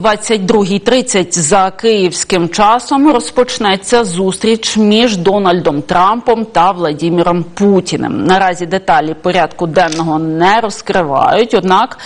22.30 за київським часом розпочнеться зустріч між Дональдом Трампом та Владіміром Путіним. Наразі деталі порядку денного не розкривають. Однак,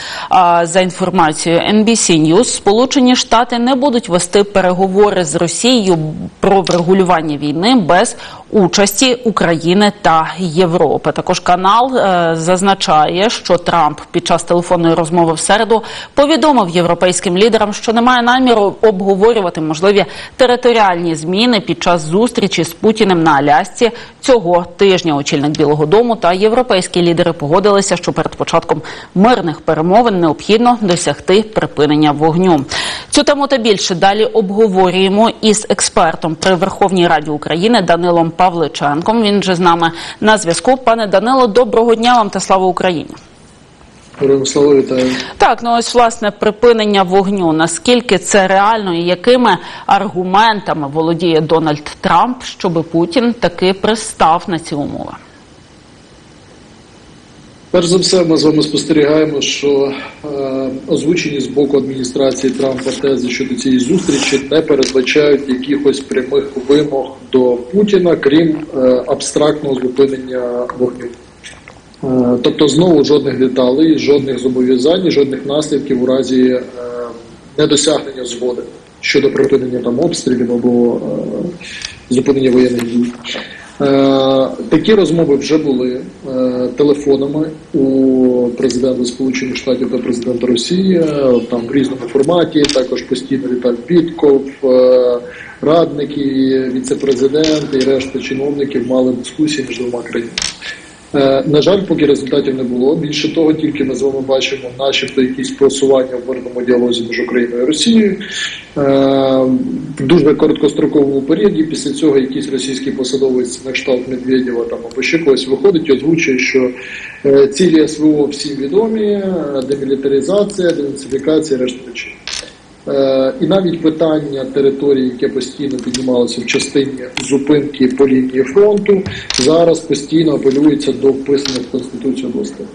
за інформацією NBC News, Сполучені Штати не будуть вести переговори з Росією про врегулювання війни без участі України та Європи. Також канал е, зазначає, що Трамп під час телефонної розмови в середу повідомив європейським лідерам, що немає наміру обговорювати можливі територіальні зміни під час зустрічі з Путіним на Алясці цього тижня. Очільник Білого Дому та європейські лідери погодилися, що перед початком мирних перемовин необхідно досягти припинення вогню. Цю тему та більше далі обговорюємо із експертом при Верховній Раді України Данилом Павличенком. Він же з нами на зв'язку. Пане Данило, доброго дня вам та слава Україні. Слава вітаю. Так, ну ось власне припинення вогню. Наскільки це реально і якими аргументами володіє Дональд Трамп, щоби Путін таки пристав на ці умови? Перш за все, ми з вами спостерігаємо, що е, озвучені з боку адміністрації Трампа тези щодо цієї зустрічі не передбачають якихось прямих вимог до Путіна, крім е, абстрактного зупинення вогню. Е, тобто, знову жодних деталей, жодних зобов'язань, жодних наслідків у разі е, недосягнення згоди щодо припинення там обстрілів або е, зупинення воєнних дій. Е, Такі розмови вже були е, телефонами у президента Сполучених Штатів та президента Росії, там в різному форматі. Також постійно Віталь Підков, е, радники, віце-президент і решта чиновників мали дискусії між двома країнами. Е, На жаль, поки результатів не було. Більше того, тільки ми з вами бачимо, начебто, якісь просування в мирному діалозі між Україною і Росією Е, в дуже короткостроковому періоді. Після цього якийсь російський посадовець на кшталт Медведєва там або ще когось виходить і озвучує, що е, цілі СВО всім відомі, демілітаризація, денацифікація, решта речей. Е, І навіть питання території, яке постійно піднімалося в частині зупинки по лінії фронту, зараз постійно апелюється до вписаних в конституцію областей.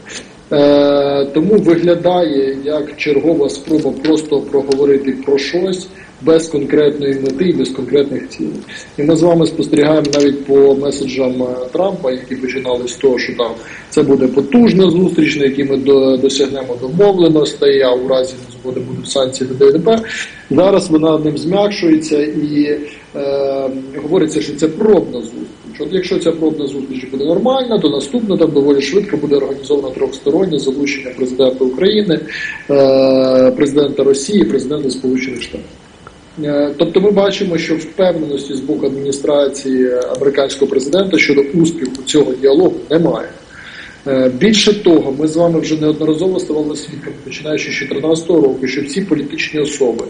Тому виглядає як чергова спроба просто проговорити про щось без конкретної мети і без конкретних цілей. І ми з вами спостерігаємо навіть по меседжам е, Трампа, які починали з того, що там це буде потужна зустріч, на якій ми досягнемо домовленостей, а у разі згоди будуть санкції до ДНП. Зараз вона ним зм'якшується і е, говориться, що це пробна зустріч. От якщо ця пробна зустріч буде нормальна, то наступна там доволі швидко буде організовано трьохстороннє залучення президента України, е, президента Росії, президента Сполучених Штатів. Е, Тобто ми бачимо, що впевненості з боку адміністрації американського президента щодо успіху цього діалогу немає. Е, Більше того, ми з вами вже неодноразово ставали свідками, починаючи з 2014 року, що всі політичні особи,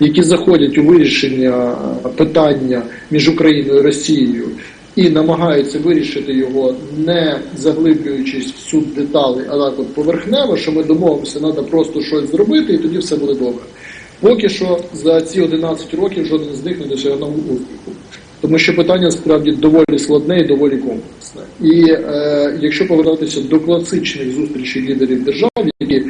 які заходять у вирішення питання між Україною і Росією і намагаються вирішити його, не заглиблюючись в суд деталей, а так от поверхнево, що ми домовимося, треба просто щось зробити, і тоді все буде добре. Поки що за ці 11 років жоден з них не досягнув успіху. Тому що питання справді доволі складне і доволі комплексне. І е, якщо повертатися до класичних зустрічей лідерів держав, які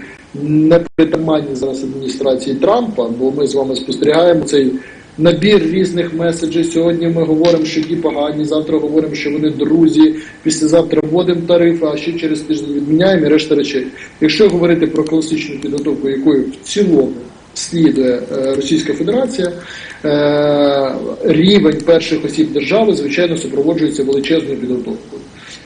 не притаманні зараз адміністрації Трампа, бо ми з вами спостерігаємо цей набір різних меседжів. Сьогодні ми говоримо, що ті погані, завтра говоримо, що вони друзі, післязавтра вводимо тарифи, а ще через тиждень відміняємо і решта речей. Якщо говорити про класичну підготовку, якою в цілому слідує е, Російська Федерація, е, рівень перших осіб держави, звичайно, супроводжується величезною підготовкою,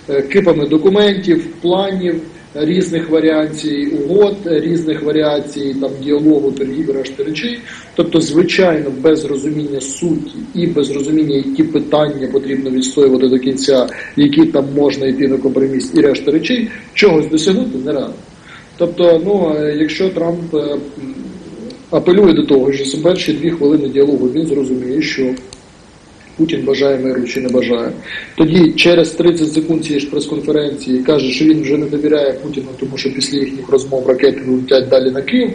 Е, кипами документів, планів. Різних варіацій угод, різних варіацій там діалогу, торгів, і решти речей. Тобто, звичайно, без розуміння суті і без розуміння, які питання потрібно відстоювати до кінця, які там можна йти на компроміс і решта речей, чогось досягнути нереально. Тобто, ну якщо Трамп апелює до того, що за перші дві хвилини діалогу він зрозуміє, що Путін бажає миру чи не бажає. Тоді через 30 секунд цієї ж прес-конференції каже, що він вже не довіряє Путіну, тому що після їхніх розмов ракети летять далі на Київ.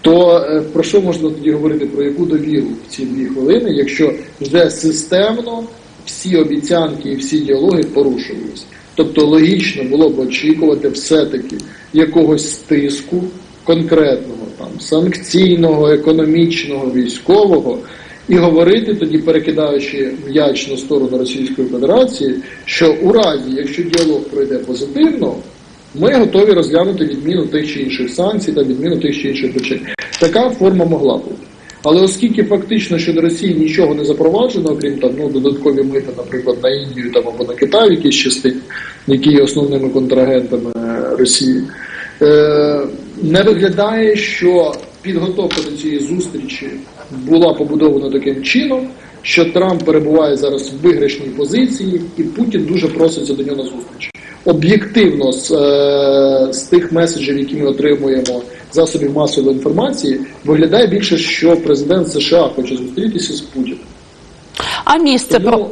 То е, про що можна тоді говорити? Про яку довіру в ці дві хвилини, якщо вже системно всі обіцянки і всі діалоги порушувалися? Тобто логічно було б очікувати все-таки якогось стиску конкретного, там санкційного, економічного, військового, і говорити тоді, перекидаючи м'яч на сторону Російської Федерації, що у разі, якщо діалог пройде позитивно, ми готові розглянути відміну тих чи інших санкцій та відміну тих чи інших речей. Така форма могла бути. Але оскільки фактично щодо Росії нічого не запроваджено, окрім там ну додаткові мити, наприклад, на Індію там або на Китай в якійсь частині, які є основними контрагентами е, Росії, е, не виглядає, що підготовка до цієї зустрічі була побудована таким чином, що Трамп перебуває зараз в виграшній позиції, і Путін дуже проситься до нього на зустріч. Об'єктивно з, е, з тих меседжів, які ми отримуємо засобів масової інформації, виглядає більше, що президент США хоче зустрітися з Путіним. А місце Тому,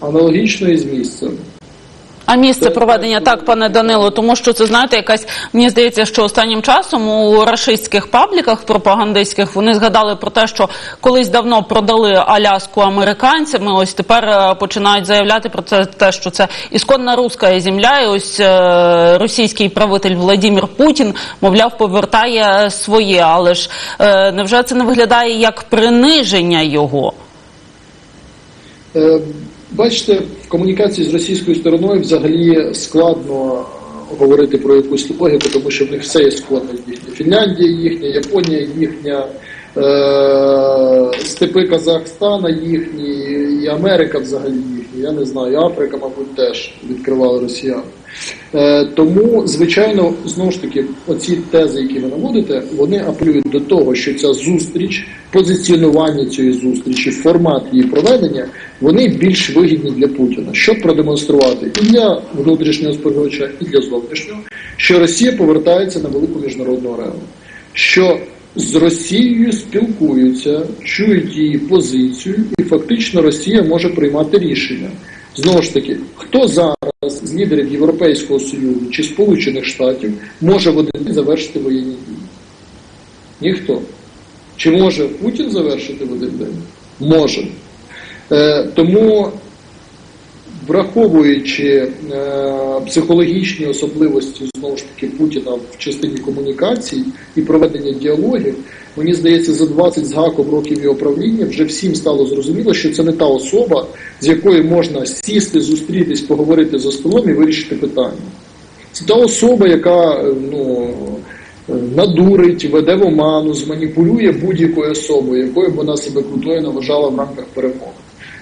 аналогічно і з місцем. А місце проведення так, пане Данило, тому що це знаєте, якась мені здається, що останнім часом у рашистських пабліках пропагандистських вони згадали про те, що колись давно продали Аляску американцям. і Ось тепер е, починають заявляти про це те, що це ісконна руська земля. І ось е, російський правитель Владимир Путін, мовляв, повертає своє. Але ж е, невже це не виглядає як приниження його? Е, Бачите, в комунікації з російською стороною взагалі складно говорити про якусь логіку, тому що в них все є складно їхня. Фінляндія їхня, Японія їхня, е, степи Казахстана їхні, і Америка взагалі їхня. Я не знаю, Африка, мабуть, теж відкривали росіяни. Е, тому, звичайно, знову ж таки, оці тези, які ви наводите, вони апелюють до того, що ця зустріч, позиціонування цієї зустрічі, формат її проведення, вони більш вигідні для Путіна, щоб продемонструвати і для внутрішнього споживача, і для зовнішнього, що Росія повертається на велику міжнародну арену, що з Росією спілкуються, чують її позицію, і фактично Росія може приймати рішення. Знову ж таки, хто зараз з лідерів Європейського Союзу чи Сполучених Штатів може в один день завершити воєнні дії? Ніхто. Чи може Путін завершити в один день? Може. Е, тому, враховуючи е, психологічні особливості знову ж таки Путіна в частині комунікацій і проведення діалогів, мені здається, за 20 з гаком років його правління вже всім стало зрозуміло, що це не та особа, з якою можна сісти, зустрітись, поговорити за столом і вирішити питання. Це та особа, яка ну, надурить, веде в оману, зманіпулює будь-якою особою, якою б вона себе крутою наважала в рамках перемоги.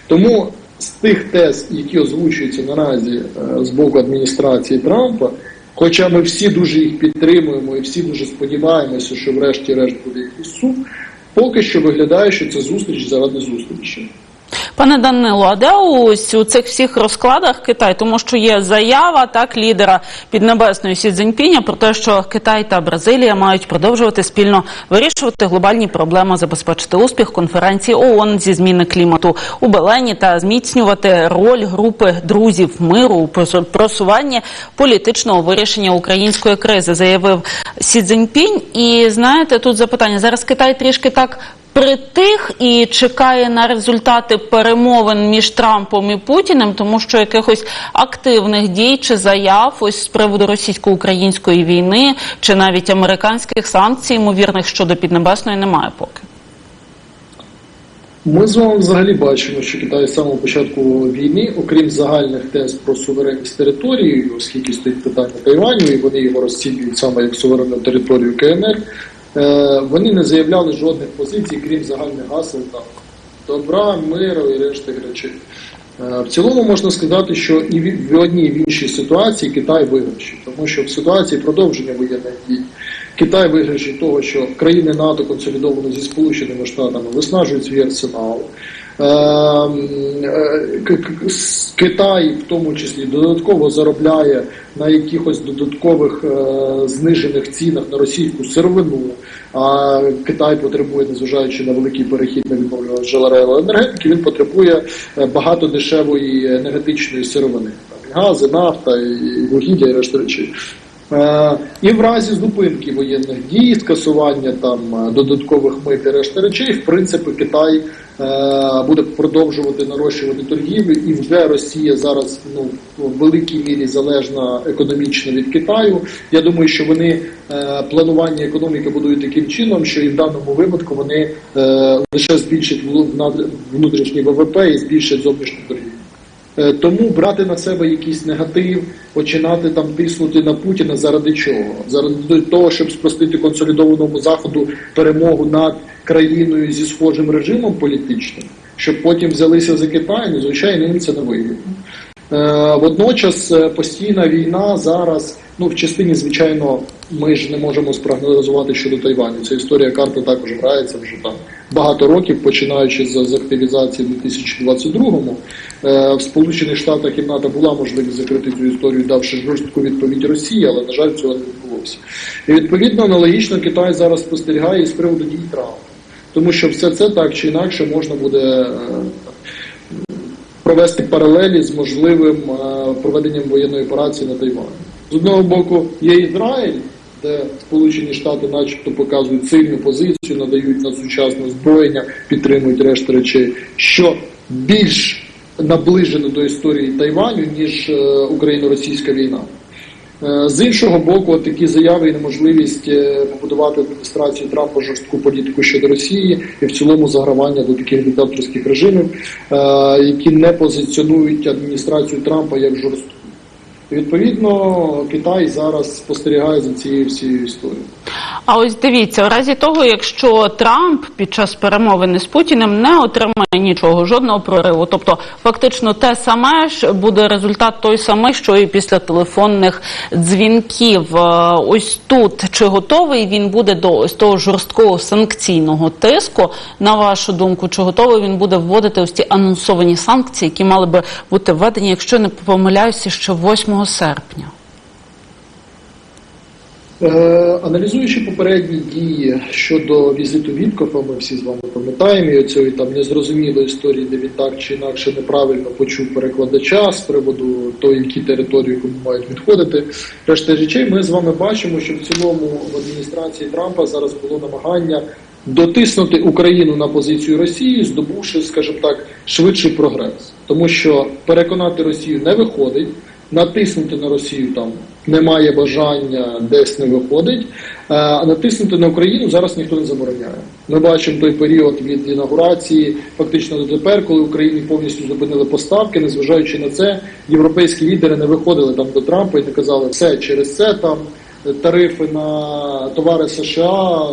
Тому з тих тез, які озвучуються наразі е, з боку адміністрації Трампа, хоча ми всі дуже їх підтримуємо і всі дуже сподіваємося, що врешті-решт буде якийсь суд, поки що виглядає, що це зустріч заради зустрічі. Пане Данило, а де ось у цих всіх розкладах Китай? Тому що є заява так лідера піднебесної Сі Цзіньпіня про те, що Китай та Бразилія мають продовжувати спільно вирішувати глобальні проблеми, забезпечити успіх конференції ООН зі зміни клімату у Белені та зміцнювати роль групи друзів миру у просу- просуванні політичного вирішення української кризи, заявив Сі Цзіньпінь. І знаєте, тут запитання зараз Китай трішки так притих і чекає на результати перемовин між Трампом і Путіним, тому що якихось активних дій чи заяв ось з приводу російсько-української війни чи навіть американських санкцій, ймовірних щодо піднебесної, немає поки. Ми з вами взагалі бачимо, що Китай з самого початку війни, окрім загальних тез про суверенність території, оскільки стоїть питання Тайваню, і вони його розцінюють саме як суверенну територію КНР, вони не заявляли жодних позицій, крім загальних гасел там добра, миру і решти речей. Е, В цілому можна сказати, що і в в одній і в іншій ситуації Китай виграші, тому що в ситуації продовження воєнних дій Китай виграші того, що країни НАТО консолідовано зі Сполученими Штатами виснажують свій арсенал. Ем, е, Китай в тому числі додатково заробляє на якихось додаткових е, знижених цінах на російську сировину. А Китай потребує, незважаючи на великий перехід на відновлювані джерела енергетики, він потребує е, багато дешевої енергетичної сировини. Гази, нафта, і вугілля, і решта речей. Е, І в разі зупинки воєнних дій, скасування там е, додаткових мит і решти речей, в принципі, Китай е, буде продовжувати нарощувати торгівлю, і вже Росія зараз ну в великій мірі залежна економічно від Китаю. Я думаю, що вони планування економіки будують таким чином, що і в даному випадку вони лише збільшать внутрішній ВВП і збільшать зовнішню торгівлю. Е, Тому брати на себе якийсь негатив, починати там тиснути на Путіна заради чого? Заради того, щоб спростити консолідованому заходу перемогу над країною зі схожим режимом політичним, щоб потім взялися за Китай, ну звичайно, їм це не вигідно. Е, Водночас е, постійна війна зараз, ну в частині, звичайно, ми ж не можемо спрогнозувати щодо Тайваню. Ця історія карти також грається вже там багато років, починаючи з, з активізації в 2022-му. Е, В Сполучених Штатах і НАТО була можливість закрити цю історію, давши жорстку відповідь Росії, але на жаль, цього не відбулося. І відповідно аналогічно Китай зараз спостерігає із приводу дій Трампа, тому що все це так чи інакше можна буде. е, провести паралелі з можливим е, проведенням воєнної операції на Тайвані. З одного боку, є Ізраїль, де Сполучені Штати, начебто, показують сильну позицію, надають надсучасне озброєння, підтримують решти речей, що більш наближено до історії Тайваню, ніж е, Україно-російська війна. Е, З іншого боку, такі заяви і неможливість е, побудувати адміністрацію Трампа жорстку політику щодо Росії і в цілому загравання до таких диктаторських режимів, які не позиціонують адміністрацію Трампа як жорстку. І, Відповідно, Китай зараз спостерігає за цією всією історією. А ось дивіться, в разі того, якщо Трамп під час перемовини з Путіним не отримає нічого, жодного прориву, тобто фактично те саме ж буде результат той самий, що і після телефонних дзвінків. Е, Ось тут чи готовий він буде до ось того жорсткого санкційного тиску? На вашу думку, чи готовий він буде вводити ось ті анонсовані санкції, які мали би бути введені, якщо не помиляюся, ще 8 серпня? Е, аналізуючи попередні дії щодо візиту Віткофа, ми всі з вами пам'ятаємо і оцієї там незрозумілої історії, де він так чи інакше неправильно почув перекладача з приводу того, які території кому мають відходити. Решта речей, ми з вами бачимо, що в цілому в адміністрації Трампа зараз було намагання дотиснути Україну на позицію Росії, здобувши, скажімо так, швидший прогрес, тому що переконати Росію не виходить натиснути на Росію там немає бажання, десь не виходить. Е, А натиснути на Україну зараз ніхто не забороняє. Ми бачимо той період від інаугурації, фактично до тепер, коли Україні повністю зупинили поставки. Незважаючи на це, європейські лідери не виходили там до Трампа і не казали, все через це там. Тарифи на товари США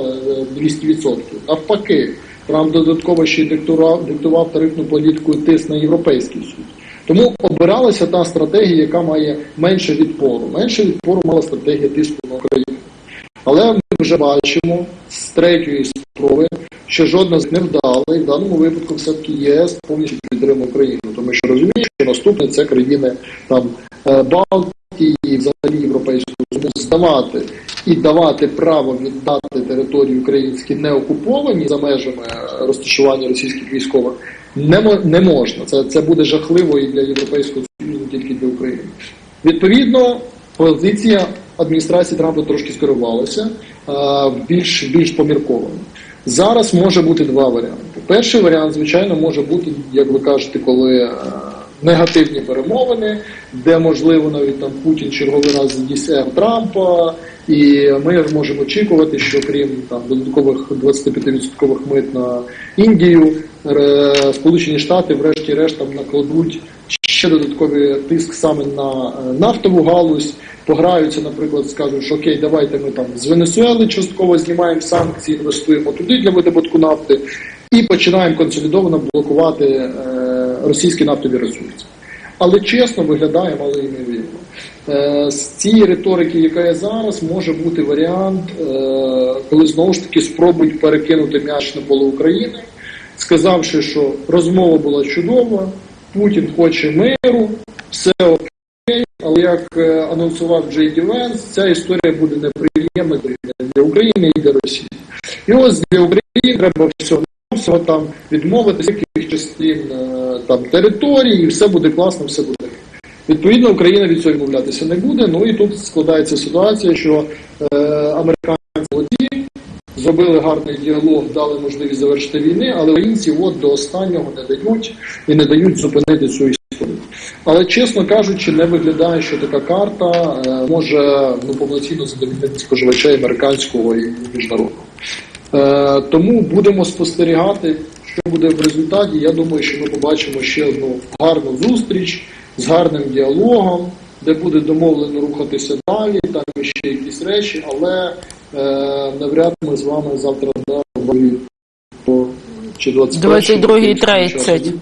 е, 200%. Навпаки, Трамп додатково ще диктував, диктував тарифну політику тиск на європейський суд. Тому обиралася та стратегія, яка має менше відпору. Менше відпору мала стратегія тиску на Україну. Але ми вже бачимо з третьої спроби, що жодна з них не вдала, і в даному випадку все-таки ЄС повністю підтримує Україну, тому що розуміє, що наступне це країни там е, Балтії взагалі Європейського Союзу здавати і давати право віддати території українські не окуповані за межами е, розташування російських військових не, не можна. Це, це буде жахливо і для Європейського Союзу, не тільки для України. Відповідно, позиція адміністрації Трампа трошки скерувалася більш, більш помірковано. Зараз може бути два варіанти. Перший варіант, звичайно, може бути, як ви кажете, коли негативні перемовини, де можливо навіть там Путін черговий раз задісяв Трампа, і ми можемо очікувати, що крім там додаткових 25% мит на Індію, Сполучені Штати, врешті-решт, там накладуть ще додатковий тиск саме на е, нафтову галузь, пограються, наприклад, скажуть, що окей, давайте ми там з Венесуели частково знімаємо санкції, інвестуємо туди для видобутку нафти і починаємо консолідовано блокувати е, російські нафтові ресурси. Але чесно виглядає мало ймовірно. Е, з цієї риторики, яка є зараз, може бути варіант, е, коли знову ж таки спробують перекинути м'яч на поле України, сказавши, що розмова була чудова, Путін хоче миру, все окей, але як е, анонсував Джей Ді Венс, ця історія буде неприємна для України і для Росії. І ось для України треба всього всього там відмовитися частин е, там території, і все буде класно, все буде. Відповідно, Україна від цього відмовлятися не буде. Ну і тут складається ситуація, що е, американці молоді зробили гарний діалог, дали можливість завершити війни, але українці от до останнього не дають і не дають зупинити цю історію. Але чесно кажучи, не виглядає, що така карта е, може ну повноцінно задовільнити споживача американського і міжнародного. Е, тому будемо спостерігати, що буде в результаті. Я думаю, що ми побачимо ще одну гарну зустріч з гарним діалогом, де буде домовлено рухатися далі, там ще якісь речі, але е, навряд ми з вами завтра да, по чи 22:30.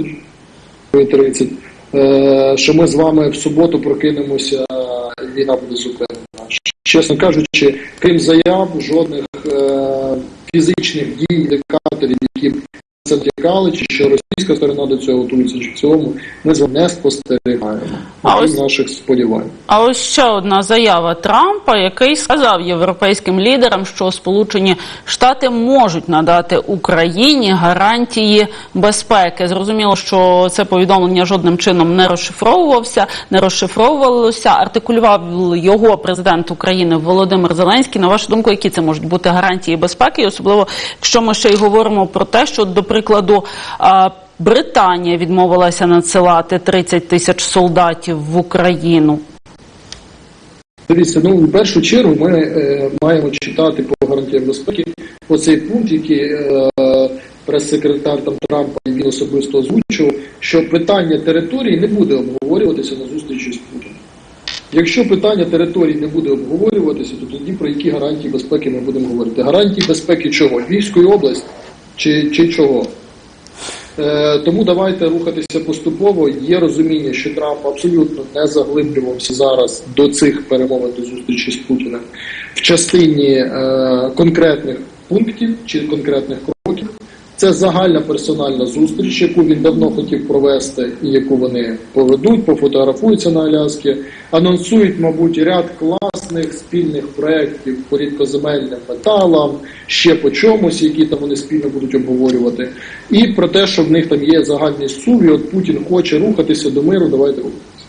22:30. Е, що ми з вами в суботу прокинемося, і війна буде зупинена. Чесно кажучи, крім заяв, жодних е, фізичних дій, індикаторів, які б це втікали, чи що російська сторона до цього готується, чи в цілому ми з вами не спостерігаємо. А ось- наших сподівань. А ось ще одна заява Трампа, який сказав європейським лідерам, що Сполучені Штати можуть надати Україні гарантії безпеки. Зрозуміло, що це повідомлення жодним чином не розшифровувався, не розшифровувалося. Артикулював його президент України Володимир Зеленський. На вашу думку, які це можуть бути гарантії безпеки, і особливо якщо ми ще й говоримо про те, що до прикладу. Британія відмовилася надсилати 30 тисяч солдатів в Україну. Дивіться, ну в першу чергу ми е, маємо читати по гарантіям безпеки оцей пункт, який е, прес-секретар там Трампа він особисто озвучив, що питання території не буде обговорюватися на зустрічі з Путіним. Якщо питання території не буде обговорюватися, то тоді про які гарантії безпеки ми будемо говорити? Гарантії безпеки чого? Львівської області чи, чи чого? Е, Тому давайте рухатися поступово. Є розуміння, що Трамп абсолютно не заглиблювався зараз до цих перемовин до зустрічі з Путіним в частині е, конкретних пунктів чи конкретних кроків. Це загальна персональна зустріч, яку він давно хотів провести, і яку вони поведуть, пофотографуються на Аляскі, анонсують, мабуть, ряд класних спільних проєктів по рідкоземельним металам, ще по чомусь, які там вони спільно будуть обговорювати, і про те, що в них там є загальний сув, і от Путін хоче рухатися до миру, давайте рухатися.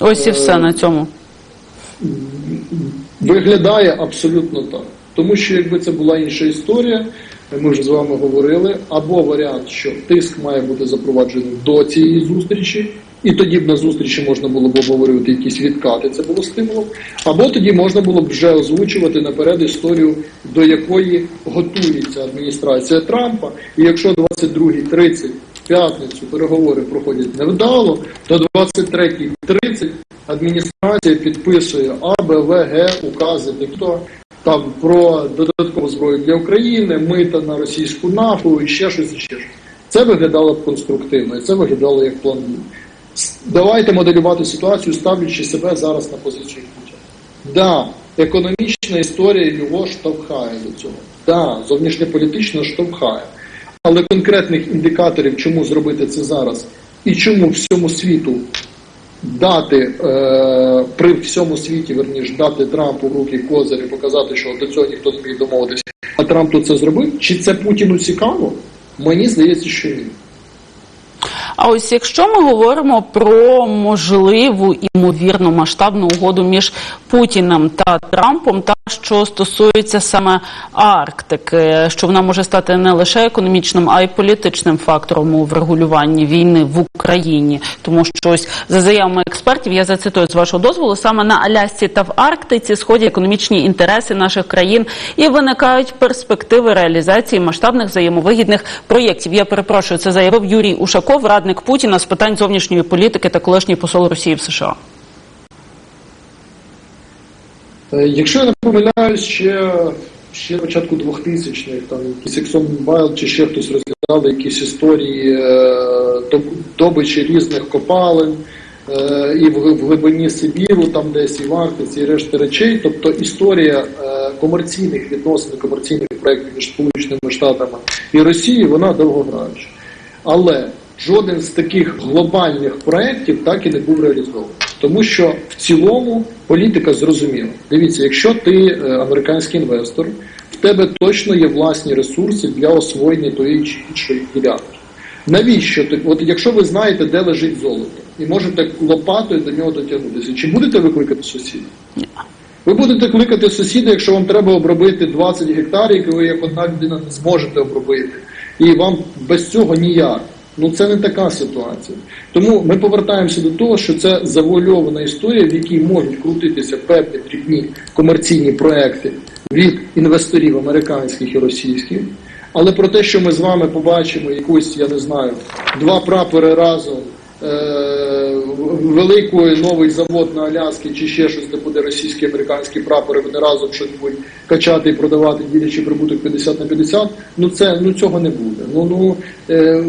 Ось і все на цьому. Виглядає абсолютно так. Тому що якби це була інша історія, ми вже з вами говорили, або варіант, що тиск має бути запроваджений до цієї зустрічі, і тоді б на зустрічі можна було б обговорювати якісь відкати, це було стимулом, або тоді можна було б вже озвучувати наперед історію, до якої готується адміністрація Трампа. І якщо 22.30 в п'ятницю переговори проходять невдало, то 23.30 адміністрація підписує А, Б, В, Г, укази тобто там про додаткову зброю для України, мита на російську нафту і ще щось, і ще щось. Це виглядало б конструктивно, і це виглядало як план. Давайте моделювати ситуацію, ставлячи себе зараз на позицію Путіна. Да, економічна історія його штовхає до цього. Да, зовнішньополітично штовхає. Але конкретних індикаторів, чому зробити це зараз, і чому всьому світу дати е, при всьому світі, верніш, дати Трампу в руки козир і показати, що до цього ніхто не міг домовитися, а Трамп тут це зробив? Чи це Путіну цікаво? Мені здається, що ні. А ось якщо ми говоримо про можливу імовірну масштабну угоду між Путіним та Трампом, та що стосується саме Арктики, що вона може стати не лише економічним, а й політичним фактором у врегулюванні війни в Україні, тому що ось за заявами експертів, я зацитую з вашого дозволу, саме на Алясці та в Арктиці сходять економічні інтереси наших країн і виникають перспективи реалізації масштабних взаємовигідних проєктів. Я перепрошую, це заявив Юрій Ушаков, радник Путіна з питань зовнішньої політики та колишній посол Росії в США. Е, Якщо я не помиляюсь, ще, ще початку 2000-х, там Exxon Mobil чи ще хтось розглядали якісь історії е, добичі різних копалин е, і в, глибині Сибіру, там десь і в Арктиці, і решти речей. Тобто історія е, комерційних відносин, комерційних проєктів між Сполученими Штатами і Росією, вона довгограюча. Але жоден з таких глобальних проєктів так і не був реалізований. Тому що в цілому політика зрозуміла. Дивіться, якщо ти е, американський інвестор, в тебе точно є власні ресурси для освоєння тої чи іншої ділянки. Навіщо? От якщо ви знаєте, де лежить золото, і можете лопатою до нього дотягнутися. Чи будете ви кликати сусіда? Ні. Ви будете кликати сусіда, якщо вам треба обробити 20 гектарів, які ви як одна людина не зможете обробити. І вам без цього ніяк. Ну це не така ситуація. Тому ми повертаємося до того, що це завуальована історія, в якій можуть крутитися певні дрібні комерційні проекти від інвесторів американських і російських. Але про те, що ми з вами побачимо якусь, я не знаю, два прапори разом, е- великий новий завод на Аляскі чи ще щось, де буде російські американські прапори, вони разом щось будуть качати і продавати, ділячи прибуток 50 на 50, ну це ну цього не буде. Ну ну е-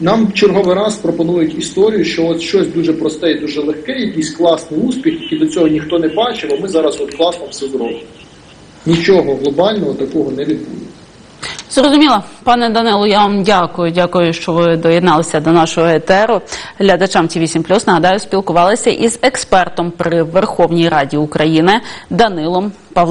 нам черговий раз пропонують історію, що от щось дуже просте і дуже легке, якийсь класний успіх, який до цього ніхто не бачив, а ми зараз от класно все зробимо. Нічого глобального такого не відбудеться. Зрозуміло, пане Данило, я вам дякую. Дякую, що ви доєдналися до нашого етеру. Глядачам ті 8 нагадаю, спілкувалися із експертом при Верховній Раді України Данилом Павловим.